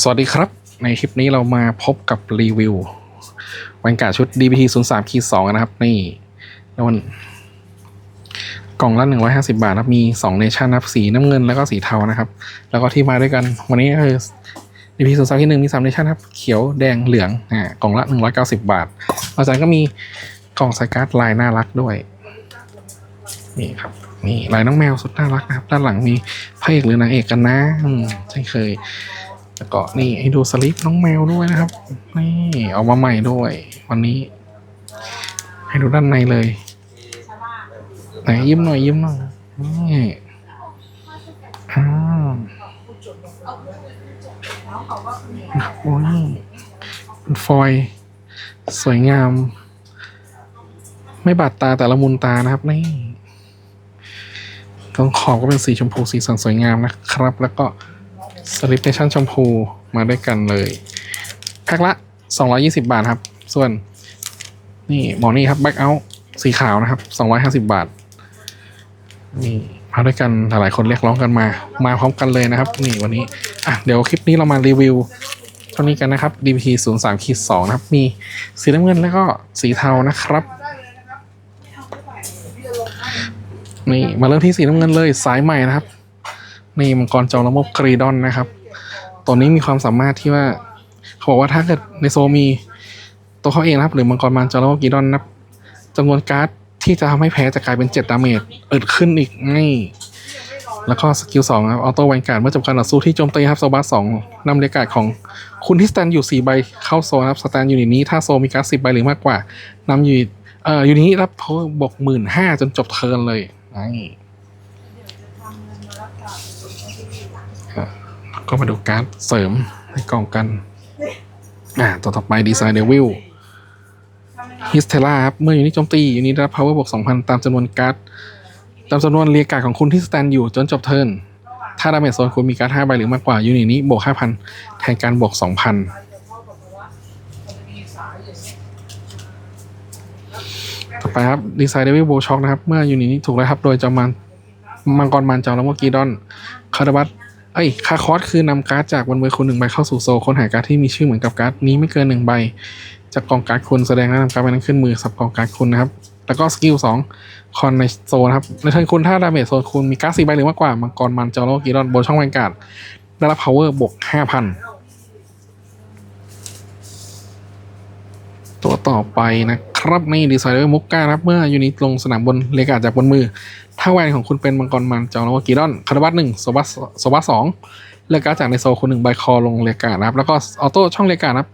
สวัสดีครับ ในคลิปนี้เรามาพบกับรีวิววันกาชุด DPT 0 3คี2นะครับ นี่แล้วมันกล่องละ 150 บาทนะครับ มี 2 เนชั่นนะครับ สีน้ำเงินแล้วก็สีเทานะครับ แล้วก็ที่มาด้วยกัน วันนี้ก็คือ DPT 0 3คี1มี 3 เนชั่นครับ เขียวแดงเหลืองอ่ากล่องละ 190 บาทนอกจากนั้นก็มีกล่องสการ์ดลายน่ารักด้วย นี่ครับนี่ลายน้องแมวสุดน่ารักนะครับ ด้านหลังมีพระเอกหรือนางเอกกันนะ อืมเช่เคย แล้วก็นี่ให้ดูสลิปน้องแมวด้วยนะครับ นี่เอามาใหม่ด้วย วันนี้ ให้ดูด้านในเลย ไหนยิ้มหน่อยยิ้มหน่อยนี่อ้าวโอ้ยเป็นฟอยสวยงาม ไม่บาดตาแต่ละมุนตานะครับนี่ตรงขอบก็เป็นสีชมพูสีสันสวยงามนะครับ แล้วก็ สลิปเนชั่นชมพูมาด้วยกันเลยแพ็คละ 220 บาทครับ ส่วน นี่หมอนี่ครับแบ็คเอาท์สีขาวนะครับ 250 บาท นี่มาด้วยกันหลายๆคนเรียกร้องกันมา มาพร้อมกันเลยนะครับ นี่วันนี้ อะ เดี๋ยวคลิปนี้เรามารีวิวเท่านี้กันนะครับ DP 0 3ขีด2นะครับ มีสีน้ำเงินแล้วก็สีเทานะครับ นี่มาเริ่มที่สีน้ำเงินเลยสายใหม่นะครับ นี่มังกรจอระมบกรีดอนนะครับ ตัวนี้มีความสามารถที่ว่า เขาบอกว่าถ้าเกิดในโซมีตัวเขาเองนะครับ หรือมังกรมันจอระมบกรีดอนนับจำนวนการ์ดที่จะทำให้แพ้จะกลายเป็น7ดาเมจเอิดขึ้นอีกนี่แล้วก็สกิลสองครับออโต้แวนการ์ดเมื่อจบการต่อสู้ที่โจมตีครับโซบัสสองนำเรยกาดของคุณที่สแตนอยู่ 4 ใบเข้าโซนครับสแตนอยู่ในนี้ ถ้าโซมีการ์ดสิบใบหรือมากกว่านำอยู่เอ่ออยู่นี้รับเพบวกหมื่นห้าจนจบเทิร์นเลยนี่ ก็มาดูการ์ดเสริมในกล่องกันอ่าตัวต่อไปดีไซน์เดวิลฮิสเทล่าครับ เมื่ออยู่นี่โจมตีอยู่นี่ได้รับ power บวก2,000 ตามจำนวนการ์ดตามจำนวนเรียกการ์ดของคุณที่สแตนอยู่จนจบเทิร์นถ้าดาเมจโซนคุณมีการ์ด5ใบหรือมากกว่ายูนิตนี้บวก 5,000 แทนการบวก 2,000 ต่อไปครับดีไซน์เดวิลโบช็อกนะครับ เมื่อยูนิตนี้ถูกไล่ทับ โดยจอมันมังกรมันจอแล้วก็กีดอนคาร์บัต เอ้ยคาคอสคือนำการ์ดจากบนมือคุณหนึ่งใบเข้าสู่โซลค้นหาการ์ดที่มีชื่อเหมือนกับการ์ดนี้ไม่เกินหนึ่งใบ จากกองการ์ดคุณแสดงและนำการ์ดใบนั้นขึ้นมือสับกองการ์ดคุณนะครับ แล้วก็สกิลสองคอนในโซนครับในเทิร์นคุณถ้าดาเมจโซนคุณมีการ์ดสี่ใบหรือมากกว่ามังกรมันจอโลกีรอนบนช่องแวนการ์ดได้รับ power บวกห้าพันตัวต่อไปนะครับนี่ดีไซน์ด้วยมุกกาครับเมื่อยูนิตลงสนามบนเลกาจากบนมือ ถ้าแวนของคุณเป็นมังกรมันจอโลกีรอนคาร์บัตหนึ่งโซบัสโซบัสสองเลือกการจากในโซคุณหนึ่งใบคอลงเรียกการ์ดนะครับ แล้วก็ออโต้ช่องเรียกการ์ดนะครับ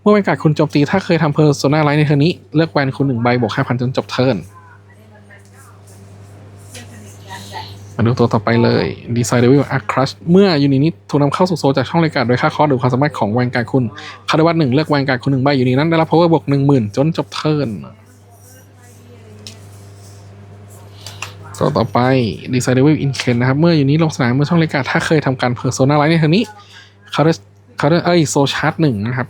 เมื่อเป็นการ์ดคุณโจมตีถ้าเคยทำเพอร์โซนาไลท์ในเทอร์นี้ เลือกแวนคุณหนึ่งใบบวกห้าพันจนจบเทิร์นมาดูตัวต่อไปเลยดีไซน์เดวิลอาร์ครัชเมื่อยูนิตนี้ถูกนำเข้าสู่โซจากช่องเรียกการโดยค่าคอร์สหรือความสามารถของแวนการคุณคาร์ดวัตหนึ่งเลือกแวนการคุณหนึ่งใบยูนิตนั้นได้รับ power บวกหนึ่งหมื่นจนจบเทิร์น ตัวต่อไปดีไซน์เดวิลอินเคนนะครับ เมื่ออยู่นี้ลงสนามเมื่อช่องรายกาถ้าเคยทำการเพอร์โซนาไลท์ในเทอร์นี้เขาได้เขาได้เอ้ยโซชาร์ตหนึ่งนะครับ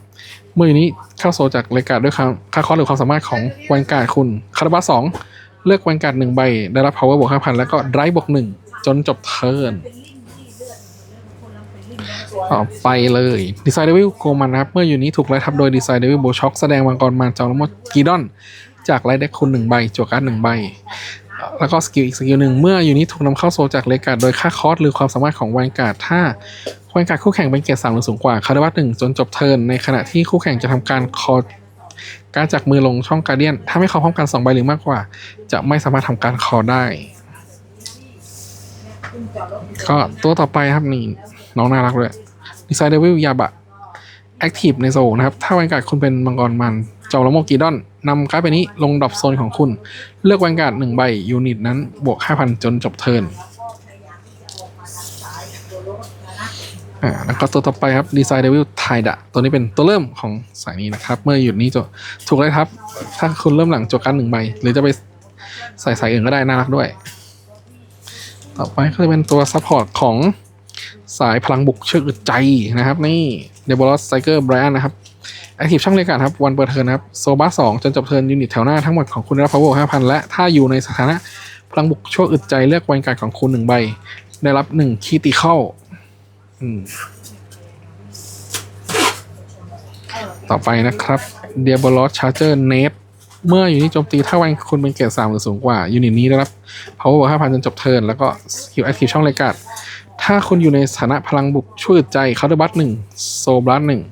เมื่ออยู่นี้เข้าโซจากรายกาด้วยความค่าคอสหรือความสามารถของวันการ์ดคุณคาร์บัสสองเลือกวันการ์ดหนึ่งใบ ได้รับ power บวกห้าพันแล้วก็ไดรฟ์บวกหนึ่งจนจบเทิร์นต่อไปเลยดีไซน์เดวิลโกมันนะครับ เมื่ออยู่นี้ถูกไล่ทับโดยดีไซน์เดวิลโบช็อกแสดงมังกรมาจอมมดกีดอน จากไลท์เด็กคุณหนึ่งใบจั่วการ์ดหนึ่งใบ แล้วก็สกิลอีกสกิลหนึ่งเมื่ออยู่นี้ถูกนำเข้าโซจากเลกาดโดยค่าคอสหรือความสามารถของแวนการ์ดถ้าแวนการ์ดคู่แข่งเป็นเกรดสามหรือสูงกว่าคาร์ดวัตหนึ่งจนจบเทิร์นในขณะที่คู่แข่งจะทำการคอการจากมือลงช่องการเดียน ถ้าไม่คอพร้อมกันสองใบหรือมากกว่า จะไม่สามารถทำการคอได้ ก็ตัวต่อไปครับนี่ น้องน่ารักเลยดีไซน์เดวิลยาบะแอคทีฟในโซนะครับ ถ้าแวนการ์ดคุณเป็นมังกรมันจอร์โมกีดอนนำการ์ดไปนี้ลงดรอปโซนของคุณ เลือกแวนการ์ดหนึ่งใบยูนิตนั้นบวก 5,000 จนจบเทิร์นอ่าแล้วก็ตัวต่อไปครับดีไซน์เดวิลไทดะตัวนี้เป็นตัวเริ่มของสายนี้นะครับ เมื่อหยุดนี้จะถูกเลยครับ ถ้าคุณเริ่มหลังจบการหนึ่งใบ หรือจะไปใส่สายอื่นก็ได้น่ารักด้วย ต่อไปก็จะเป็นตัวซัพพอร์ตของสายพลังบุกเชือกอึดใจนะครับ นี่เดบอลสไซเกอร์แบรนด์นะครับ แอคทีฟช่องเรียกการครับวันเปิดเทิร์นครับโซบัสสองจนจบเทิร์นยูนิตแถวหน้าทั้งหมดของคุณได้รับ power ห้าพันและถ้าอยู่ในสถานะพลังบุกชั่วอึดใจเลือกวันการของคุณหนึ่งใบ ได้รับหนึ่งคีติเข้าต่อไปนะครับ d i a b o l o s Charger Net เมื่ออยู่นี่โจมตีถ้าวันคุณเป็นเกรดสามหรือสูงกว่า ยูนิตนี้ได้รับ power บวก5,000จนจบเทิร์นแล้วก็สกิล active ช่องเลกาดถ้าคุณอยู่ในสถานะพลังบุกช่วยใจเคาน์เตอร์บัตหนึ่งโซบลัสหนึ่ง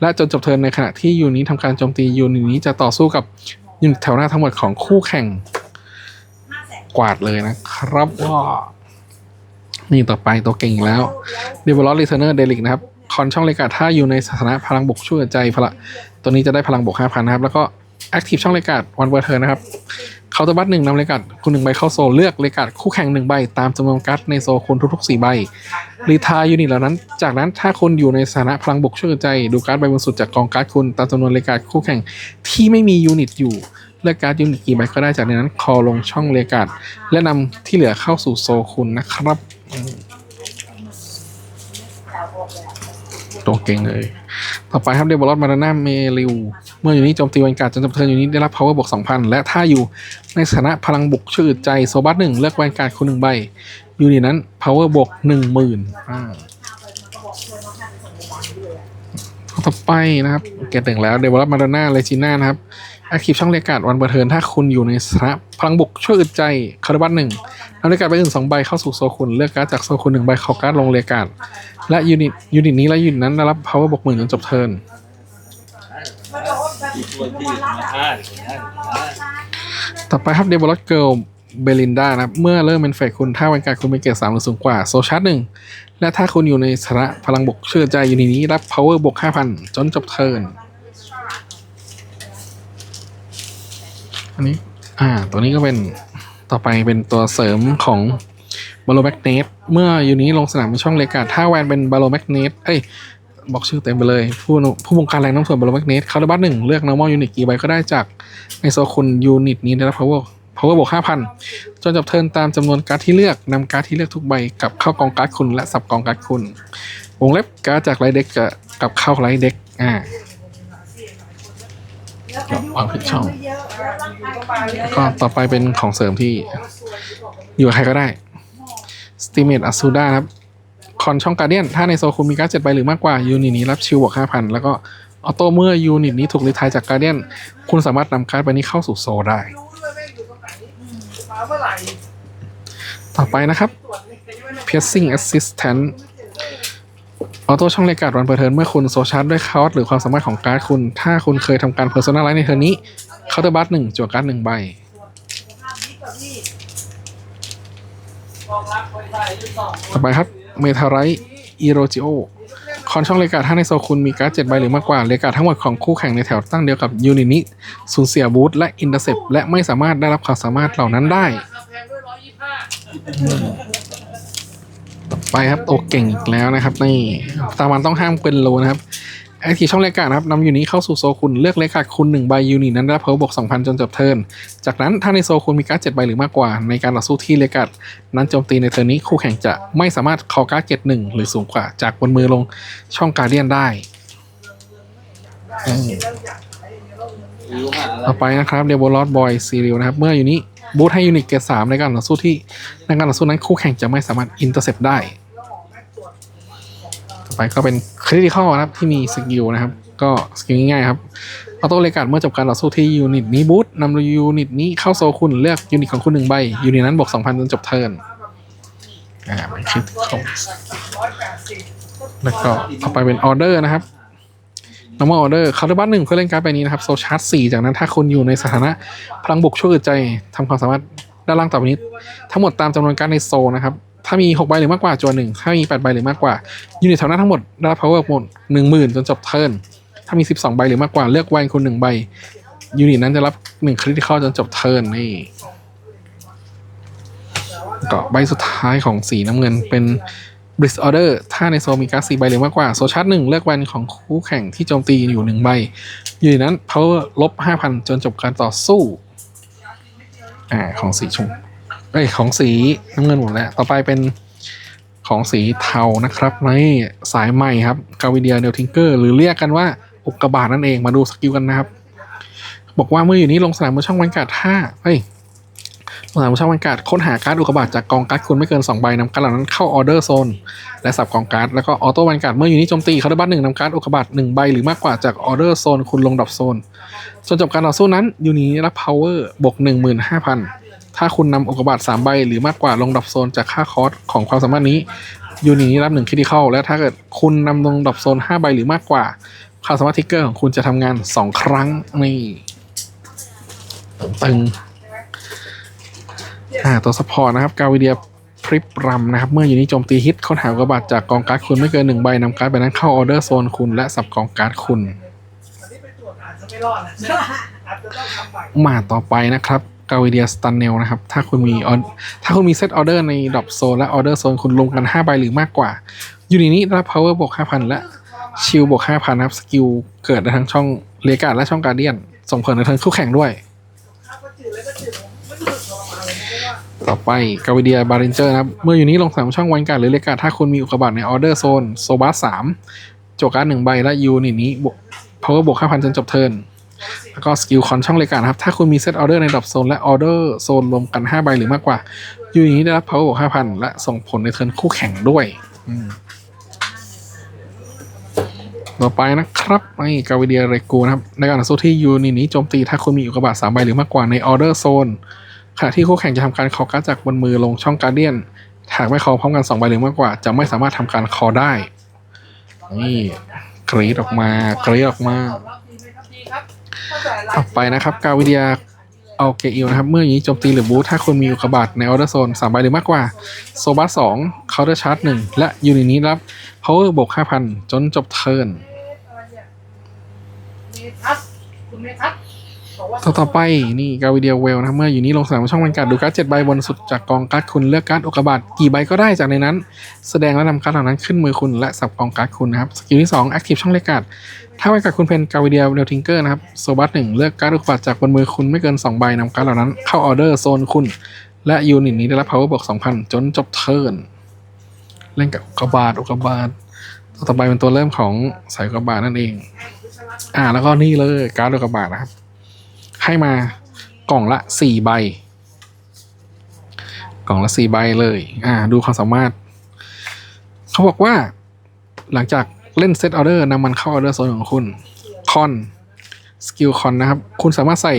และจนจบเทิร์นในขณะที่ยูนิตทำการโจมตียูนิตนี้จะต่อสู้กับยูนิตแถวหน้าทั้งหมดของคู่แข่ง กวาดเลยนะครับว่านี่ต่อไปตัวเก่งแล้ว d e v e l o p Returner Delic นะครับ คอนช่องเลกาถ้าอยู่ในสถานะพลังบกช่วยใจพละตัวนี้จะได้พลังบก5,000นะครับ แล้วก็ Active ช่องเลกาวันเบอร์เทอร์นะครับเคาน์เตอร์บัตหนึ่งนำเลกาคุณหนึ่งใบเข้าโซลเลือกเลกาคู่แข่งหนึ่งใบ ตามจำนวนการ์ดในโซลคุณทุกๆ4ใบรีทายยูนิตเหล่านั้น จากนั้นถ้าคุณอยู่ในสถานะพลังบกช่วยใจ ดูการ์ดใบบนสุดจากกองการ์ดคุณตามจำนวนเลกาคู่แข่งที่ไม่มียูนิตอยู่เลือกการ์ดยูนิตกี่ใบก็ได้จากในนั้นคอลงช่องเลกาและนำที่เหลือเข้าสู่โซลคุณนะครับตัวเก่งเลย ต่อไปครับเดบอลลมาราน่าเมลิว เมื่ออยู่นี้โจมตีวันการ์ดจนจบเทิร์นอยู่นี้ได้รับ power บวก2,000 และถ้าอยู่ในสถานะพลังบุกชื่อใจโซบัสหนึ่งเลือกวันการ์ดคุณหนึ่งใบยูนิตนั้น power บวกหนึ่งหมื่นอ่าต่อไปนะครับเกตถึงแล้วเดบอลมาราน่าเลจิน่านะครับแอคทีฟช่องเลกาดวันเบอร์เทินถ้าคุณอยู่ในสถานะพลังบุกช่วยอึดใจคาร์บัตหนึ่งนำเลกาดไปอื่นสองใบเข้าสู่โซคุณเลือกการ์ดจากโซคุณหนึ่งใบเข้าการ์ดลงเลกาดและยูนิตยูนิตนี้และยูนิตนั้นได้รับ power บวกหมื่นจนจบเทิร์น ตัวที่อ่าต่อไปครับเดบอลเกิลเบลินดานะครับ เมื่อเริ่มเป็นเฟกคุณถ้าวันการคุณเป็นเกรดสามหรือสูงกว่า โซชาร์หนึ่งและถ้าคุณอยู่ในสถานะพลังบกเชื่อใจอยูนิตนี้ รับ power บวกห้าพันจนจบเทิร์นอันนี้ อ่า ตัวนี้ก็เป็นต่อไปเป็นตัวเสริมของบอลโลแมกเนตเมื่ออยู่นิตลงสนามเป็นช่องเลกาถ้าแวนเป็นบอลโลแมกเนตเอ้ย บอกชื่อเต็มไปเลย ผู้ผู้บงการแรงน้ำส่วนบอลแมกเนตคาร์ดบัตหนึ่งเลือก normal unit กี่ใบก็ได้จากในโซคุณยูนิตนี้ได้รับ power power บวก5,000จนจบเทิร์นตามจำนวนการ์ดที่เลือกนำการ์ดที่เลือกทุกใบกลับเข้ากองการ์ดคุณและสับกองการ์ดคุณ วงเล็บการ์ดจากไรเด็กกับเข้าไรเด็กอ่าวางผิดช่องแล้วก็ต่อไปเป็นของเสริมที่อยู่ใครก็ได้ s t i m a t e Asuda นะครับ คอนช่องการเดียน ถ้าในโซคุณมีการ์ดเจ็ดใบหรือมากกว่ายูนิตนี้รับชิวบวกห้าพันแล้วก็ออโต้เมื่อยูนิตนี้ถูกรีทายจากการเดียน คุณสามารถนำการ์ดใบนี้เข้าสู่โซได้ ต่อไปนะครับ Piercing Assistant ออโต้ช่องเลกาดวันเปิดเทิร์นเมื่อคุณโซชาร์จด้วยคาร์ดหรือความสามารถของการ์ดคุณ ถ้าคุณเคยทำการ Personalize ในเทิร์นนี้เคาน์เตอร์บัตหนึ่งจั่วการ์ดหนึ่งใบต่อไปครับ เมทาไรอีโรจิโอคอนช่องเลกาถ้าในโซคุณมีการ์ดเจ็ดใบหรือมากกว่าเลกาทั้งหมดของคู่แข่งในแถวตั้งเดียวกับยูนินิสูญเสียบูธและอินเตอร์เซปและไม่สามารถได้รับความสามารถเหล่านั้นได้ ต่อไปครับโอเก่งอีกแล้วนะครับ นี่ตามันต้องห้ามเป็นโลนะครับ แอคทีฟช่องเลกานะครับนำยูนิเข้าสู่โซคุณเลือกเลกาคุณหนึ่งใบยูนินั้นรับเพิ่มบวกสองพันจนจบเทิร์นจากนั้นถ้าในโซคุณมีการ์ดเจ็ดใบหรือมากกว่า ในการต่อสู้ที่เลกานั้นโจมตีในเทิร์นนี้คู่แข่งจะไม่สามารถคอการ์ดเจ็ดหนึ่งหรือสูงกว่า จากบนมือลงช่องการเดียนได้ต่อไปนะครับเดวอลลอดบอยซีรียลนะครับ เมื่ออยู่นี้บูทให้ยูนิตเกรดสามในการต่อสู้ที่ในการต่อสู้นั้นคู่แข่งจะไม่สามารถอินเตอร์เซปได้ ไปก็เป็นคริติคอลนะครับที่มีสกิลนะครับ ก็สกิลง่ายๆครับออโต้เลกาดเมื่อจบการต่อสู้ที่ยูนิตนี้บูทนำยูนิตนี้เข้าโซคุณเลือกยูนิตของคุณหนึ่งใบยูนิตนั้นบวกสองพันจนจบเทิร์นอ่าเป็นคริติคอลแล้วก็ต่อไปเป็นออเดอร์นะครับ normal order คาร์ดบัตหนึ่งเพื่อเล่นการ์ดใบนี้นะครับโซชาร์จสี่จากนั้นถ้าคุณอยู่ในสถานะพลังบุกช่วยอึดใจทำความสามารถด้านล่างต่อไปนี้ ทั้งหมดตามจำนวนการ์ดในโซนะครับ ถ้ามีหกใบหรือมากกว่าจวนหนึ่งถ้ามีแปดใบหรือมากกว่า ยูนิตแถวหน้าทั้งหมดได้รับ power หมดหนึ่งหมื่นจนจบเทิร์นถ้ามีสิบสองใบหรือมากกว่าเลือกแวนคุณหนึ่งใบ ยูนิตนั้นจะรับหนึ่งคริติคอลจนจบเทิร์นนี่ก็ใบสุดท้ายของสีน้ำเงินเป็นบริสออเดอร์ถ้าในโซมีการ์ดสี่ใบหรือมากกว่า โซชาร์จหนึ่งเลือกแวนของคู่แข่งที่โจมตีอยู่หนึ่งใบ อยู่ในนั้น power ลบห้าพันจนจบการต่อสู้ อ่า ของสีชม เอ้ยของสีน้ำเงินหมดแล้ว ต่อไปเป็นของสีเทานะครับในสายใหม่ครับกาวิเดียเดลทิงเกอร์หรือเรียกกันว่าอุกกาบาตนั่นเองมาดูสกิลกันนะครับ บอกว่าเมื่ออยู่นี้ลงสนามบนช่องวันการ์ดถ้าเอ้ยสามช่องบรรยากาศค้นหาการ์ดอุกกาบาตจากกองการ์ดคุณไม่เกิน2ใบนำการ์ดเหล่านั้นเข้าออเดอร์โซนและสับกองการ์ดแล้วก็ออโต้บรรยากาศเมื่ออยู่นี้โจมตีเขาได้บัตรหนึ่งนำการ์ดอุกกาบาตหนึ่งใบหรือมากกว่าจากออเดอร์โซนคุณลงดรอปโซนจนจบการต่อสู้นั้นยูนินี้รับ power บวก15,000 ถ้าคุณนำอุกกาบาตสามใบหรือมากกว่าลงดรอปโซนจากค่าคอสของความสามารถนี้ ยูนินี้รับหนึ่งคิดที่เข้าและถ้าเกิดคุณนำลงดรอปโซนห้าใบหรือมากกว่า ความสามารถทิกเกอร์ของคุณจะทำงานสองครั้งนี่ตึงอ่าตัวซัพพอร์ตนะครับกาวิเดียพริปรัมนะครับ เมื่ออยู่นี้โจมตีฮิตค้นหาอุกกาบาตจากกองการ์ดคุณไม่เกินหนึ่งใบนำการ์ดใบนั้นเข้าออเดอร์โซนคุณและสับกองการ์ดคุณอันนี้ไปตรวจอาจจะไม่รอดนะอาจจะต้องทำใหม่มาต่อไปนะครับ กาวิเดียสตันเนลนะครับ ถ้าคุณมีออถ้าคุณมีเซตออเดอร์ในดรอปโซนและออเดอร์โซนคุณลงกัน 5 ใบหรือมากกว่ายูนินี้รับ power บวก 5,000 และชิลบวก 5,000นะครับสกิลเกิดในทั้งช่องเลกาและช่องการเดียน ส่งผลในทั้งคู่แข่งด้วยครับก็จืดเลยก็จืดผมไม่รู้สึกทรมานเลยนะเพราะว่าต่อไปกาวิเดียบารินเจอร์นะครับ เมื่ออยู่นี้ลงสามช่องวันการดหรือเลกาถ้าคุณมีอุกกาบาตในออเดอร์โซนโซบัสสามโจการ์ดหนึ่งใบและยูนิตนี้บวก power บวกห้าพันจนจบเทิร์น แล้วก็สกิลคอนช่องเลกานครับ ถ้าคุณมีเซตออเดอร์ในดับโซนและออเดอร์โซนรวมกันห้าใบหรือมากกว่ายูนิตนี้ได้รับ power บวกห้าพันและส่งผลในเทิร์นคู่แข่งด้วยต่อไปนะครับไอ้กาวิเดียเรกูนะครับ ในการต่อสู้ที่ยูนินี้โจมตี ถ้าคุณมีอุกกาบาตสามใบหรือมากกว่าในออเดอร์โซนขณะที่คู่แข่งจะทำการคอการจากบนมือลงช่องการเดียนหากไม่คอพร้อมกันสองใบหรือมากกว่า จะไม่สามารถทำการคอได้ นี่กรีดออกมากรีดออกมา ต่อไปนะครับกาวิเดียเอาเกอิลนะครับ เมื่ออย่างนี้โจมตีหรือบูทถ้าคุณมีอุกกาบาตในออเดอร์โซนสามใบหรือมากกว่า โซบัสสองเคาน์เตอร์ชาร์จหนึ่งและยูนิตนี้รับ power บวกห้าพันจนจบเทิร์นอะไรเนี่ยเมคุณเมทับ ต่อต่อไปนี่กาวิเดียเวลนะเมื่ออยู่นี้ลงสนามช่องบรรยากาศดูการ์ดเจ็ดใบบนสุดจากกองการ์ดคุณเลือกการ์ดอุกบาตกี่ใบก็ได้จากในนั้น แสดงและนำการ์ดเหล่านั้นขึ้นมือคุณและสับกองการ์ดคุณนะครับสกิลที่2 Active ช่องเลกาดถ้าบรรยากาศคุณเป็นกาวิเดียเวลทิงเกอร์นะครับโซบัสหนึ่งเลือกการ์ดอุกบาตจากบนมือคุณไม่เกิน 2 ใบนำการ์ดเหล่านั้นเข้าออเดอร์โซนคุณ และยูนิตนี้ได้รับ power บวก2,000 จนจบเทิร์นเล่นกับอุกบาตอุกบาตตัวต่อไปเป็นตัวเริ่มของสายอุกบาตนั่นเอง อ่าแล้วก็นี่เลยการ์ดอุกบาตนะครับ ให้มากล่องละสี่ใบ กล่องละสี่ใบเลย อ่า ดูความสามารถ เขาบอกว่า หลังจากเล่นเซตออเดอร์นำมันเข้าออเดอร์โซนของคุณคอนสกิลคอนนะครับ คุณสามารถใส่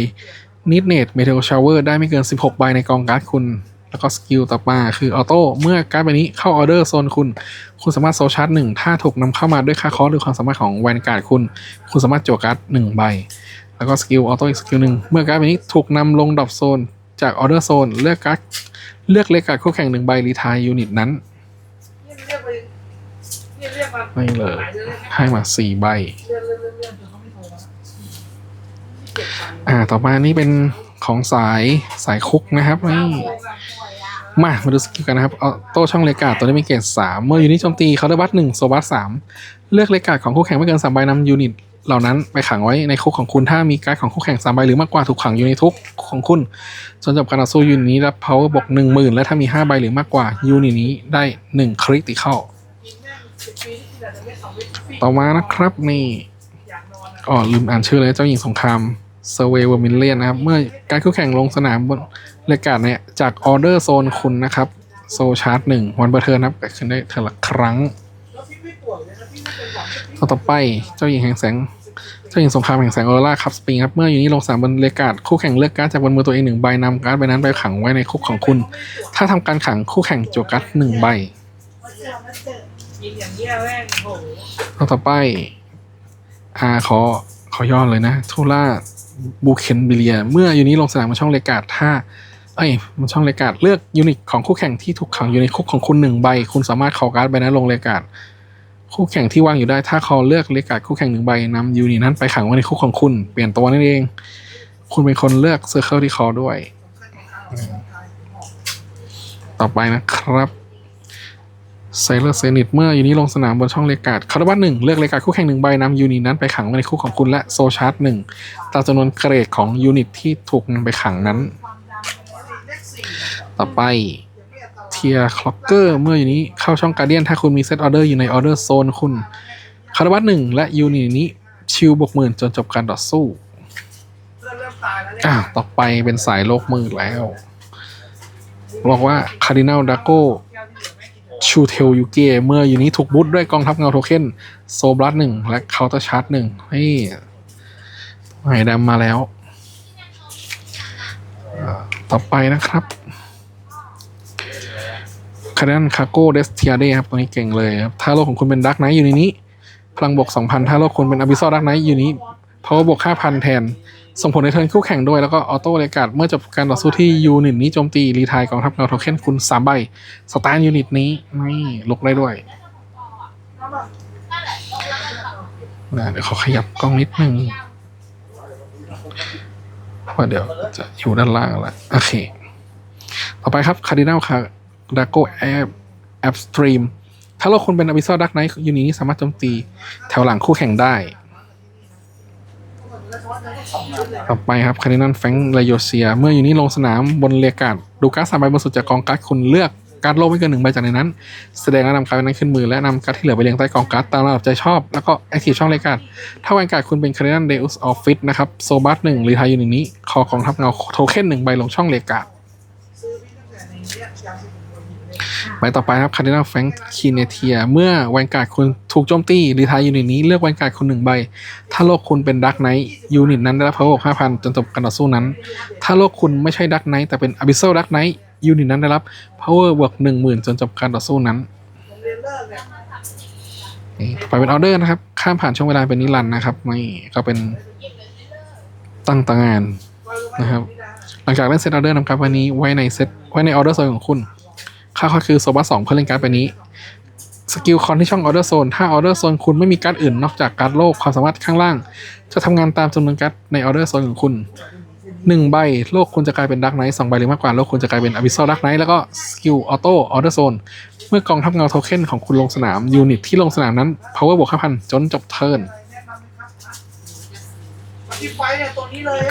นิดเนตเมทัลชาวเวอร์ได้ไม่เกิน 16 ใบในกองการ์ดคุณ แล้วก็สกิลต่อมาคือออโต้เมื่อการ์ดใบนี้เข้าออเดอร์โซนคุณ คุณสามารถโซลชาร์จหนึ่งถ้าถูกนำเข้ามาด้วยค่าคอสหรือความสามารถของแวนการ์ดคุณ คุณสามารถจั่วการ์ดหนึ่งใบ แล้วก็สกิลออโต้อีกสกิลหนึ่งเมื่อการ์ดใบนี้ถูกนำลงดรอปโซน จากออเดอร์โซนเลือกการ์ดเลือกเลขการ์ดคู่แข่งหนึ่งใบรีทายยูนิตนั้นนี่เรียกไปนี่เรียกมาไม่เลยหาดือนให้มาสี่ใบเลื่อนเลื่อนเลื่อนเลื่อนจนเขาไม่โทรมาเก็บตังค์อ่า ต่อมานี่เป็นของสายสายคุกนะครับนี่มา มาดูสกิลกันนะครับออโต้ช่องเลกาดตัวนี้มีเกรดสามเมื่อยูนิตโจมตีเขาได้บัตหนึ่งโซบัสสามเลือกเลกาดของคู่แข่งไม่เกินสามใบนำยูนิต เหล่านั้นไปขังไว้ในคุกของคุณถ้ามีการ์ดของคู่แข่งสามใบหรือมากกว่าถูกขังอยู่ในทุกของคุณจนจบการต่อสู้ยูนิตนี้รับ power บวกหนึ่งหมื่นและถ้ามีห้าใบหรือมากกว่ายูนิตนี้ได้หนึ่งคริติเข้าต่อมานะครับนี่อยากนอนอะอ๋อลืมอ่านชื่อเลยเจ้าหญิงสงครามเซเวอร์มินเลียนนะครับ เมื่อการคู่แข่งลงสนามบนรายการเนี่ยจากออเดอร์โซนคุณนะครับ โซชาร์จหนึ่งวันเบอร์เทิร์นับเกิดขึ้นได้เทอละครั้ง เป็นหวัดพี่ต่อไปเจ้าหญิงแห่งแสง เจ้าหญิงสงครามแห่งแสงออร่าคับสปริงครับ เมื่ออยู่นี้ลงสามบนรายการคู่แข่งเลือกการ์ดจากบนมือตัวเองหนึ่งใบนำการ์ดใบนั้นไปขังไว้ในคุกของคุณ ถ้าทำการขังคู่แข่งจั่วการ์ดหนึ่งใบกินอย่อ้โหต่อต่อไปอ่าขอขอย่อเลยนะทูล่าบูเคนบิเลีย เมื่อยูนี้ลงสนามมาช่องเลกาดถ้าเอ้ยมันช่องเลกาดเลือกยูนิตของคู่แข่งที่ถูกขังอยู่ในคุกของคุณหนึ่งใบ คุณสามารถคอการ์ดใบนั้นลงเลกาด คู่แข่งที่วางอยู่ได้ถ้าคอเลือกเลกาดคู่แข่งหนึ่งใบนำยูนิตนั้นไปขังไว้ในคุกของคุณ เปลี่ยนตัวนั่นเอง คุณเป็นคนเลือกเซอร์เคิลที่คอด้วย ต่อไปนะครับไซเลอร์เซนิตเมื่อยูนิลงสนามบนช่องเลกาดคาร์บัตหนึ่งเลือกเลกาดคู่แข่งหนึ่งใบนำยูนิตนั้นไปขังไว้ในคู่ของคุณและโซชาร์จหนึ่งตามจำนวนเกรดของยูนิตที่ถูกนำไปขังนั้น ต่อไป เทียคล็อกเกอร์เมื่ออยู่นี้เข้าช่องการเดียนถ้าคุณมีเซตออเดอร์อยู่ในออเดอร์โซนคุณคาร์บัตหนึ่งและยูนิตนี้ชิลบวกหมื่นจนจบการต่อสู้อ่าต่อไปเป็นสายโลกมืดแล้ว บอกว่าคาร์ดินัลดาโกชูเทลยูเกเมื่ออยู่นี้ถูกบูตด้วยกองทัพเงาโทเค็นโซบลัสหนึ่งและเคาน์เตอร์ชาร์จหนึ่งให้หายดำมาแล้วอ่าต่อไปนะครับ คาร์ดินัลคาโกเดสเทียเดครับตัวนี้เก่งเลยครับถ้าโลกของคุณเป็นดักไนท์อยู่ในนี้ พลังบวก2,000 ถ้าโลกคุณเป็นอ b ิซ l ดักไนท์อยู่นี้ power บวก5,000 แทน ส่งผลในเทิร์นคู่แข่งด้วยแล้วก็ออโต้เลกาดเมื่อจบการต่อสู้ที่ยูนิตนี้โจมตี รีไทายกองทัพเงาโทเค็นคุณ3ใบสตาร์ยูนิตนี้ไม่ลุกได้ด้วยเดี๋ยวขอขยับกล้องนิดนึงว่าเดี๋ยวจะอยู่ด้านล่างแล้วโอเค ต่อไปครับคาร์ดินัลคา ดาโกแอปแอปสตรีมถ้าโลกคุณเป็นอ b ิซ l ดักไนท์ยูนิตนี้สามารถโจมตีแถวหลังคู่แข่งได้ ต่อไปครับคารินัลแฟงไลโยเซีย เมื่ออยู่นี้ลงสนามบนเรียการดดูการ์ดสามใบบนสุดจากกองการ์ดคุณเลือกการ์ดโลกไม่เกินหนึ่งใบจากในนั้น แสดงและนำการ์ดนั้นขึ้นมือและนำการ์ดที่เหลือไปเรียงใต้กองการ์ดตามระดับใจชอบ แล้วก็แอคทีฟช่องเรียการ์ดถ้าแวนการ์ดคุณเป็นคารินัลเดอุสออฟฟิศนะครับโซบัสหนึ่งรีไทายยูนิตนี้คอกองทัพเงาโทเค็นหนึ่งใบลงช่องเรียกการ์ด ใบต่อไปครับคาร์ดินัลแฟงคีเนเทียเมื่อแวนการ์ดคุณถูกโจมตีรีไทายยูนิตนี้เลือกแวนการ์ดคุณหนึ่งใบ ถ้าโลกคุณเป็นดักไนท์ยูนิตนั้นได้รับ power ห้าพันจนจบการต่อสู้นั้น ถ้าโลกคุณไม่ใช่ดักไนท์แต่เป็น abyssal ดักไนท์ยูนิตนั้นได้รับ power บวกหนึ่งหมื่นจนจบการต่อสู้นั้นต่อไปเป็นออเดอร์นะครับ ข้ามผ่านช่วงเวลาเป็นนิรันดร์นะครับนี่ก็เป็นตั้งต่างานนะครับ หลังจากเล่นเซตออเดอร์นำการ์ดใบนี้ไว้ในเซตไว้ในออเดอร์โซนของคุณ ค่าข้อคือโซบัสสองเพื่อเล่นการ์ดใบนี้สกิลคอนที่ช่องออเดอร์โซนถ้าออเดอร์โซนคุณไม่มีการ์ดอื่นนอกจากการ์ดโลกความสามารถข้างล่าง จะทำงานตามจำนวนการ์ดในออเดอร์โซนของคุณหนึ่งใบโลกคุณจะกลายเป็นดักไนท์สองใบหรือมากกว่าโลกคุณจะกลายเป็นอ b ิ s ซดักไนท์แล้วก็สกิลออโต้ออเดอร์โซนเมื่อกองทัพเงาโทเค็นของคุณลงสนามยูนิตที่ลงสนามนั้น power บวก5,000จนจบเทิร์น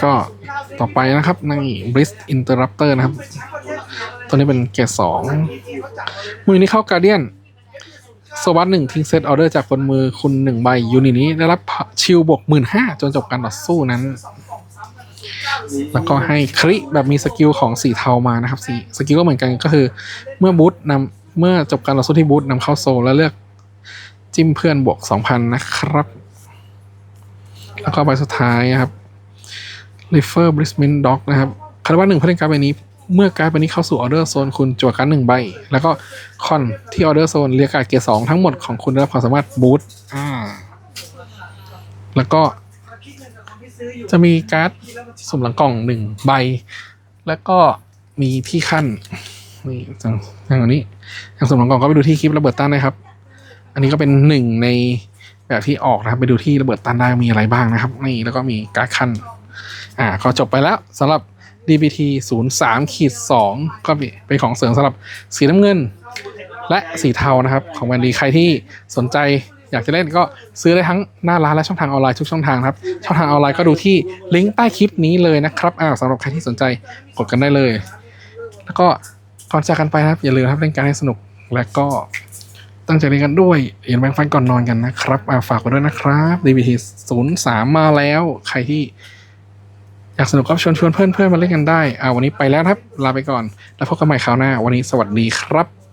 ก็ต่อไปนะครับใน Bliss Interrupter นะครับ ตัวนี้เป็นเกรดสองมือนี้เข้าการเดียนโซบัสหนึ่งทิ้งเซตออเดอร์จากบนมือคุณหนึ่งใบยูนิตนี้ได้รับชิลบวกหมื่นห้าจนจบการต่อสู้นั้น แล้วก็ให้คริแบบมีสกิลของสีเทามานะครับสีสกิลก็เหมือนกันก็คือ เมื่อบูทนำเมื่อจบการต่อสู้ที่บูทนำเข้าโซแล้วเลือกจิ้มเพื่อนบวกสองพันนะครับ แล้วก็ใบสุดท้ายนะครับ r e f e r b r i s b a n e Dog นะครับคาร์บันหนึ่งเพื่อนการใบนี้ เมื่อการ์ดใบนี้เข้าสู่ออเดอร์โซนคุณจั่วการ์ดหนึ่งใบ แล้วก็คอนที่ออเดอร์โซนเรียกการ์ดเกียร์สองทั้งหมดของคุณได้รับความสามารถบูทอ่าแล้วก็จะมีการ์ดสุ่มหลังกล่องหนึ่งใบ แล้วก็มีที่ขั้นนี่อย่างอย่างอันนี้อย่างสุ่มหลังกล่องก็ไปดูที่คลิประเบิดต้านได้ครับ อันนี้ก็เป็นหนึ่งในแบบที่ออกนะครับ ไปดูที่ระเบิดต้านได้มีอะไรบ้างนะครับ นี่แล้วก็มีการ์ดขั้น อ่า ก็จบไปแล้วสำหรับ DBT 0 3ขีด2ก็เป็นของเสริมสำหรับสีน้ำเงิน และสีเทานะครับ ของแวนดีใครที่สนใจอยากจะเล่นก็ซื้อได้ทั้งหน้าร้านและช่องทางออนไลน์ทุกช่องทางครับ ช่องทางออนไลน์ก็ดูที่ลิงก์ใต้คลิปนี้เลยนะครับอ่าสำหรับใครที่สนใจกดกันได้เลย แล้วก็ก่อนจากกันไปนะครับ อย่าลืมครับเล่นการให้สนุกและก็ตั้งใจเรียนกันด้วยเรียนแบงค์ฟันก่อนนอนกันนะครับอ่าฝากไว้ด้วยนะครับ DBT 0 3มาแล้วใครที่ อยากสนุกก็ชวนชวนเพื่อนเพื่อนมาเล่นกันได้อ่าวันนี้ไปแล้วครับ ลาไปก่อน แล้วพบกันใหม่คราวหน้า วันนี้สวัสดีครับ